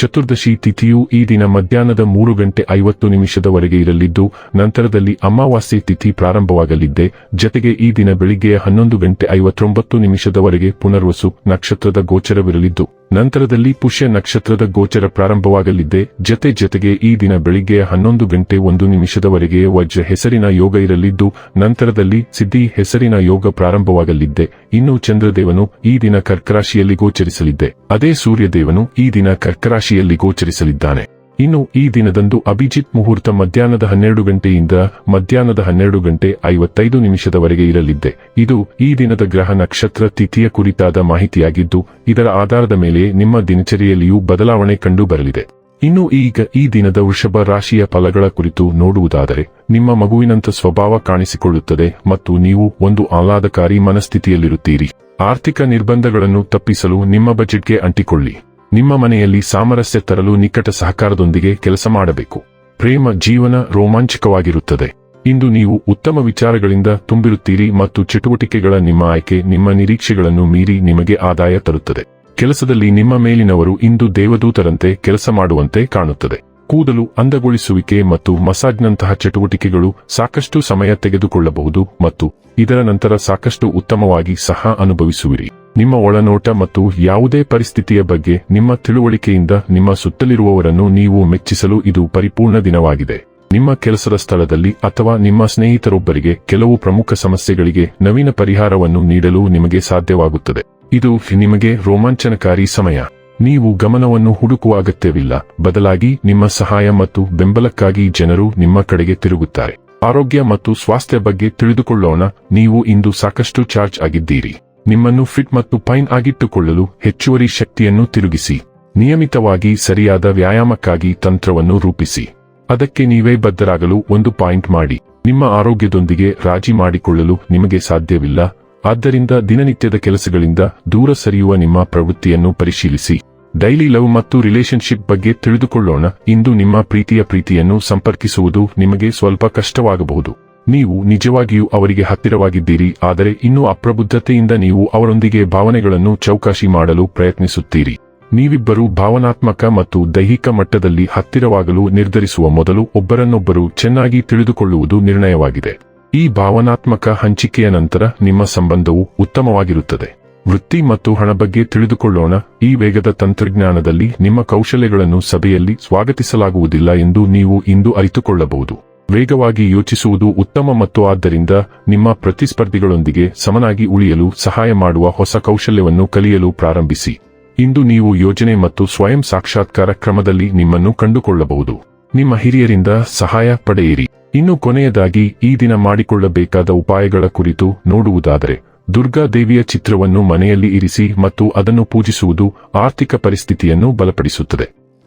ಚತುರ್ದಶಿ ತಿಥಿಯು ಈ ದಿನ ಮಧ್ಯಾಹ್ನದ ಮೂರು ಗಂಟೆ ಐವತ್ತು ನಿಮಿಷದವರೆಗೆ ಇರಲಿದ್ದು, ನಂತರದಲ್ಲಿ ಅಮಾವಾಸ್ಯೆ ತಿಥಿ ಪ್ರಾರಂಭವಾಗಲಿದ್ದೆ. ಜತೆಗೆ ಈ ದಿನ ಬೆಳಿಗ್ಗೆಯ ಹನ್ನೊಂದು ಗಂಟೆ ಐವತ್ತೊಂಬತ್ತು ನಿಮಿಷದವರೆಗೆ ಪುನರ್ವಸು ನಕ್ಷತ್ರದ ಗೋಚರವಿರಲಿದ್ದು. ನಂತರದಲ್ಲಿ ಪುಷ್ಯ ನಕ್ಷತ್ರದ ಗೋಚರ ಪ್ರಾರಂಭವಾಗಲಿದ್ದೆ ಜತೆ ಜತೆಗೆ ಈ ದಿನ ಬೆಳಿಗ್ಗೆ ಹನ್ನೊಂದು ಗಂಟೆ ಒಂದು ನಿಮಿಷದವರೆಗೆ ವಜ್ರ ಹೆಸರಿನ ಯೋಗ ಇರಲಿದ್ದು, ನಂತರದಲ್ಲಿ ಸಿದ್ಧಿ ಹೆಸರಿನ ಯೋಗ ಪ್ರಾರಂಭವಾಗಲಿದ್ದೆ ಇನ್ನು ಚಂದ್ರದೇವನು ಈ ದಿನ ಕರ್ಕರಾಶಿಯಲ್ಲಿ ಗೋಚರಿಸಲಿದ್ದೆ ಅದೇ ಸೂರ್ಯದೇವನು ಈ ದಿನ ಕರ್ಕರಾಶಿಯಲ್ಲಿ ಗೋಚರಿಸಲಿದ್ದಾನೆ. ಇನ್ನು ಈ ದಿನದಂದು ಅಭಿಜಿತ್ ಮುಹೂರ್ತ ಮಧ್ಯಾಹ್ನದ ಹನ್ನೆರಡು ಗಂಟೆಯಿಂದ ಮಧ್ಯಾಹ್ನದ ಹನ್ನೆರಡು ಗಂಟೆ ಐವತ್ತೈದು ನಿಮಿಷದವರೆಗೆ ಇರಲಿದ್ದೆ. ಇದು ಈ ದಿನದ ಗ್ರಹ ನಕ್ಷತ್ರ ತಿಥಿಯ ಕುರಿತಾದ ಮಾಹಿತಿಯಾಗಿದ್ದು, ಇದರ ಆಧಾರದ ಮೇಲೆ ನಿಮ್ಮ ದಿನಚರಿಯಲ್ಲಿಯೂ ಬದಲಾವಣೆ ಕಂಡು ಬರಲಿದೆ ಇನ್ನು ಈಗ ಈ ದಿನದ ವೃಷಭ ರಾಶಿಯ ಫಲಗಳ ಕುರಿತು ನೋಡುವುದಾದರೆ, ನಿಮ್ಮ ಮಗುವಿನಂತ ಸ್ವಭಾವ ಕಾಣಿಸಿಕೊಳ್ಳುತ್ತದೆ ಮತ್ತು ನೀವು ಒಂದು ಆಹ್ಲಾದಕಾರಿ ಮನಸ್ಥಿತಿಯಲ್ಲಿರುತ್ತೀರಿ. ಆರ್ಥಿಕ ನಿರ್ಬಂಧಗಳನ್ನು ತಪ್ಪಿಸಲು ನಿಮ್ಮ ಬಜೆಟ್ಗೆ ಅಂಟಿಕೊಳ್ಳಿ. ನಿಮ್ಮ ಮನೆಯಲ್ಲಿ ಸಾಮರಸ್ಯ ತರಲು ನಿಕಟ ಸಹಕಾರದೊಂದಿಗೆ ಕೆಲಸ ಮಾಡಬೇಕು. ಪ್ರೇಮ, ಜೀವನ ರೋಮಾಂಚಕವಾಗಿರುತ್ತದೆ. ಇಂದು ನೀವು ಉತ್ತಮ ವಿಚಾರಗಳಿಂದ ತುಂಬಿರುತ್ತೀರಿ ಮತ್ತು ಚಟುವಟಿಕೆಗಳ ನಿಮ್ಮ ಆಯ್ಕೆ, ನಿಮ್ಮ ನಿರೀಕ್ಷೆಗಳನ್ನು ಮೀರಿ ನಿಮಗೆ ಆದಾಯ ತರುತ್ತದೆ. ಕೆಲಸದಲ್ಲಿ ನಿಮ್ಮ ಮೇಲಿನವರು ಇಂದು ದೇವದೂತರಂತೆ ಕೆಲಸ ಮಾಡುವಂತೆ ಕಾಣುತ್ತದೆ. ಕೂದಲು ಅಂದಗೊಳಿಸುವಿಕೆ ಮತ್ತು ಮಸಾಜ್ನಂತಹ ಚಟುವಟಿಕೆಗಳು ಸಾಕಷ್ಟು ಸಮಯ ತೆಗೆದುಕೊಳ್ಳಬಹುದು ಮತ್ತು ಇದರ ನಂತರ ಸಾಕಷ್ಟು ಉತ್ತಮವಾಗಿ ಸಹ ಅನುಭವಿಸುವಿರಿ. ನಿಮ್ಮ ಒಳನೋಟ ಮತ್ತು ಯಾವುದೇ ಪರಿಸ್ಥಿತಿಯ ಬಗ್ಗೆ ನಿಮ್ಮ ತಿಳುವಳಿಕೆಯಿಂದ ನಿಮ್ಮ ಸುತ್ತಲಿರುವವರನ್ನು ನೀವು ಮೆಚ್ಚಿಸಲು ಇದು ಪರಿಪೂರ್ಣ ದಿನವಾಗಿದೆ. ನಿಮ್ಮ ಕೆಲಸದ ಸ್ಥಳದಲ್ಲಿ ಅಥವಾ ನಿಮ್ಮ ಸ್ನೇಹಿತರೊಬ್ಬರಿಗೆ ಕೆಲವು ಪ್ರಮುಖ ಸಮಸ್ಯೆಗಳಿಗೆ ನವೀನ ಪರಿಹಾರವನ್ನು ನೀಡಲು ನಿಮಗೆ ಸಾಧ್ಯವಾಗುತ್ತದೆ. ಇದು ನಿಮಗೆ ರೋಮಾಂಚನಕಾರಿ ಸಮಯ. ನೀವು ಗಮನವನ್ನು ಹುಡುಕುವ ಅಗತ್ಯವಿಲ್ಲ. ಬದಲಾಗಿ ನಿಮ್ಮ ಸಹಾಯ ಮತ್ತು ಬೆಂಬಲಕ್ಕಾಗಿ ಜನರು ನಿಮ್ಮ ಕಡೆಗೆ ತಿರುಗುತ್ತಾರೆ. ಆರೋಗ್ಯ ಮತ್ತು ಸ್ವಾಸ್ಥ್ಯ ಬಗ್ಗೆ ತಿಳಿದುಕೊಳ್ಳೋಣ. ನೀವು ಇಂದು ಸಾಕಷ್ಟು ಚಾರ್ಜ್ ಆಗಿದ್ದೀರಿ. ನಿಮ್ಮನ್ನು ಫಿಟ್ ಮತ್ತು ಪೈನ್ ಆಗಿಟ್ಟುಕೊಳ್ಳಲು ಹೆಚ್ಚುವರಿ ಶಕ್ತಿಯನ್ನು ತಿರುಗಿಸಿ. ನಿಯಮಿತವಾಗಿ ಸರಿಯಾದ ವ್ಯಾಯಾಮಕ್ಕಾಗಿ ತಂತ್ರವನ್ನು ರೂಪಿಸಿ. ಅದಕ್ಕೆ ನೀವೇ ಬದ್ಧರಾಗಲು ಒಂದು ಪಾಯಿಂಟ್ ಮಾಡಿ. ನಿಮ್ಮ ಆರೋಗ್ಯದೊಂದಿಗೆ ರಾಜಿ ಮಾಡಿಕೊಳ್ಳಲು ನಿಮಗೆ ಸಾಧ್ಯವಿಲ್ಲ. ಆದ್ದರಿಂದ ದಿನನಿತ್ಯದ ಕೆಲಸಗಳಿಂದ ದೂರ ಸರಿಯುವ ನಿಮ್ಮ ಪ್ರವೃತ್ತಿಯನ್ನು ಪರಿಶೀಲಿಸಿ. ಡೈಲಿ ಲವ್ ಮತ್ತು ರಿಲೇಶನ್ಶಿಪ್ ಬಗ್ಗೆ ತಿಳಿದುಕೊಳ್ಳೋಣ. ಇಂದು ನಿಮ್ಮ ಪ್ರೀತಿಯ ಪ್ರೀತಿಯನ್ನು ಸಂಪರ್ಕಿಸುವುದು ನಿಮಗೆ ಸ್ವಲ್ಪ ಕಷ್ಟವಾಗಬಹುದು. ನೀವು ನಿಜವಾಗಿಯೂ ಅವರಿಗೆ ಹತ್ತಿರವಾಗಿದ್ದೀರಿ, ಆದರೆ ಇನ್ನೂ ಅಪ್ರಬುದ್ಧತೆಯಿಂದ ನೀವು ಅವರೊಂದಿಗೆ ಭಾವನೆಗಳನ್ನು ಚೌಕಾಶಿ ಮಾಡಲು ಪ್ರಯತ್ನಿಸುತ್ತೀರಿ. ನೀವಿಬ್ಬರು ಭಾವನಾತ್ಮಕ ಮತ್ತು ದೈಹಿಕ ಮಟ್ಟದಲ್ಲಿ ಹತ್ತಿರವಾಗಲು ನಿರ್ಧರಿಸುವ ಮೊದಲು ಒಬ್ಬರನ್ನೊಬ್ಬರು ಚೆನ್ನಾಗಿ ತಿಳಿದುಕೊಳ್ಳುವುದು ನಿರ್ಣಯವಾಗಿದೆ. ಈ ಭಾವನಾತ್ಮಕ ಹಂಚಿಕೆಯ ನಂತರ ನಿಮ್ಮ ಸಂಬಂಧವು ಉತ್ತಮವಾಗಿರುತ್ತದೆ. ವೃತ್ತಿ ಮತ್ತು ಹಣ ಬಗ್ಗೆ ತಿಳಿದುಕೊಳ್ಳೋಣ. ಈ ವೇಗದ ತಂತ್ರಜ್ಞಾನದಲ್ಲಿ ನಿಮ್ಮ ಕೌಶಲ್ಯಗಳನ್ನು ಸಭೆಯಲ್ಲಿ ಸ್ವಾಗತಿಸಲಾಗುವುದಿಲ್ಲ ಎಂದು ನೀವು ಇಂದು ಅರಿತುಕೊಳ್ಳಬಹುದು. ವೇಗವಾಗಿ ಯೋಚಿಸುವುದು ಉತ್ತಮ ಮತ್ತು ಆದ್ದರಿಂದ ನಿಮ್ಮ ಪ್ರತಿಸ್ಪರ್ಧಿಗಳೊಂದಿಗೆ ಸಮನಾಗಿ ಉಳಿಯಲು ಸಹಾಯ ಮಾಡುವ ಹೊಸ ಕೌಶಲ್ಯವನ್ನು ಕಲಿಯಲು ಪ್ರಾರಂಭಿಸಿ. ಇಂದು ನೀವು ಯೋಜನೆ ಮತ್ತು ಸ್ವಯಂ ಸಾಕ್ಷಾತ್ಕಾರ ಕ್ರಮದಲ್ಲಿ ನಿಮ್ಮನ್ನು ಕಂಡುಕೊಳ್ಳಬಹುದು. ನಿಮ್ಮ ಹಿರಿಯರಿಂದ ಸಹಾಯ ಪಡೆಯಿರಿ. ಇನ್ನು ಕೊನೆಯದಾಗಿ ಈ ದಿನ ಮಾಡಿಕೊಳ್ಳಬೇಕಾದ ಉಪಾಯಗಳ ಕುರಿತು ನೋಡುವುದಾದರೆ, ದುರ್ಗಾ ದೇವಿಯ ಚಿತ್ರವನ್ನು ಮನೆಯಲ್ಲಿ ಇರಿಸಿ ಮತ್ತು ಅದನ್ನು ಪೂಜಿಸುವುದು ಆರ್ಥಿಕ ಪರಿಸ್ಥಿತಿಯನ್ನು ಬಲಪಡಿಸುತ್ತದೆ.